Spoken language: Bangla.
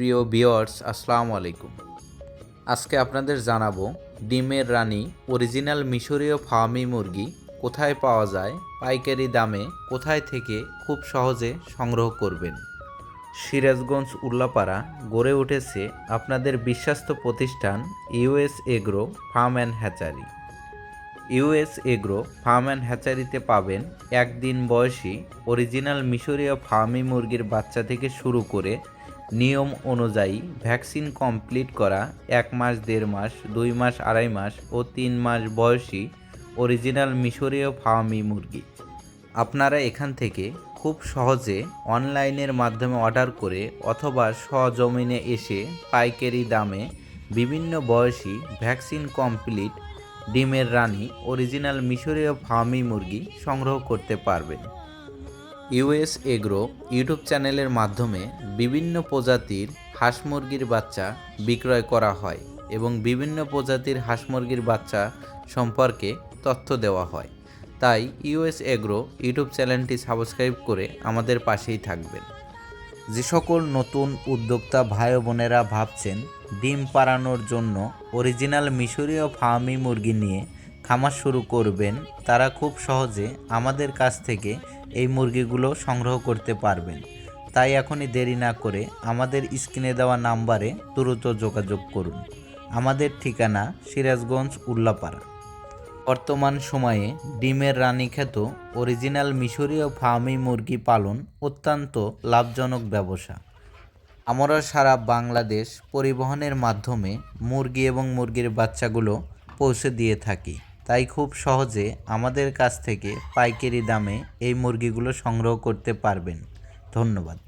প্রিয় ভিওয়ার্স আসসালামু আলাইকুম। আজকে আপনাদের জানাব ডিমের রানী অরিজিনাল মিশরীয় ফার্মি মুরগি কোথায় পাওয়া যায়, পাইকারি দামে কোথায় থেকে খুব সহজে সংগ্রহ করবেন। সিরাজগঞ্জ উল্লাপাড়া গড়ে উঠেছে আপনাদের বিশ্বস্ত প্রতিষ্ঠান US agro farm and hatchery. US agro farm and হ্যাচারিতে পাবেন একদিন বয়সী অরিজিনাল মিশরীয় ফার্মি মুরগির বাচ্চা থেকে শুরু করে নিয়ম অনুযায়ী ভ্যাকসিন কমপ্লিট করা এক মাস, দেড় মাস, দুই মাস, আড়াই মাস ও তিন মাস বয়সী অরিজিনাল মিশরীয় ফার্মি মুরগি। আপনারা এখান থেকে খুব সহজে অনলাইনের মাধ্যমে অর্ডার করে অথবা সজমিনে এসে পাইকারি দামে বিভিন্ন বয়সী ভ্যাকসিন কমপ্লিট ডিমের রানী অরিজিনাল মিশরীয় ফার্মি মুরগি সংগ্রহ করতে পারবেন। ইউএস এগ্রো ইউটিউব চ্যানেলের মাধ্যমে বিভিন্ন প্রজাতির হাঁস মুরগির বাচ্চা বিক্রয় করা হয় এবং বিভিন্ন প্রজাতির হাঁস মুরগির বাচ্চা সম্পর্কে তথ্য দেওয়া হয়। তাই ইউএস এগ্রো ইউটিউব চ্যানেলটি সাবস্ক্রাইব করে আমাদের পাশেই থাকবেন। যে সকল নতুন উদ্যোক্তা ভাই বোনেরা ভাবছেন ডিম পাড়ানোর জন্য অরিজিনাল মিশরীয় ফার্মি মুরগি নিয়ে খামার শুরু করবেন, তারা খুব সহজে আমাদের কাছ থেকে এই মুরগিগুলো সংগ্রহ করতে পারবেন। তাই এখনই দেরি না করে আমাদের স্ক্রিনে দেওয়া নাম্বারে দ্রুত যোগাযোগ করুন। আমাদের ঠিকানা সিরাজগঞ্জ উল্লাপাড়া। বর্তমান সময়ে ডিমের রানীখ্যাত অরিজিনাল মিশরীয় ফার্মি মুরগি পালন অত্যন্ত লাভজনক ব্যবসা। আমরা সারা বাংলাদেশ পরিবহনের মাধ্যমে মুরগি এবং মুরগির বাচ্চাগুলো পৌঁছে দিয়ে থাকি। তাই খুব সহজে আমাদের কাছ থেকে পাইকারি দামে এই মুরগিগুলো সংগ্রহ করতে পারবেন। ধন্যবাদ।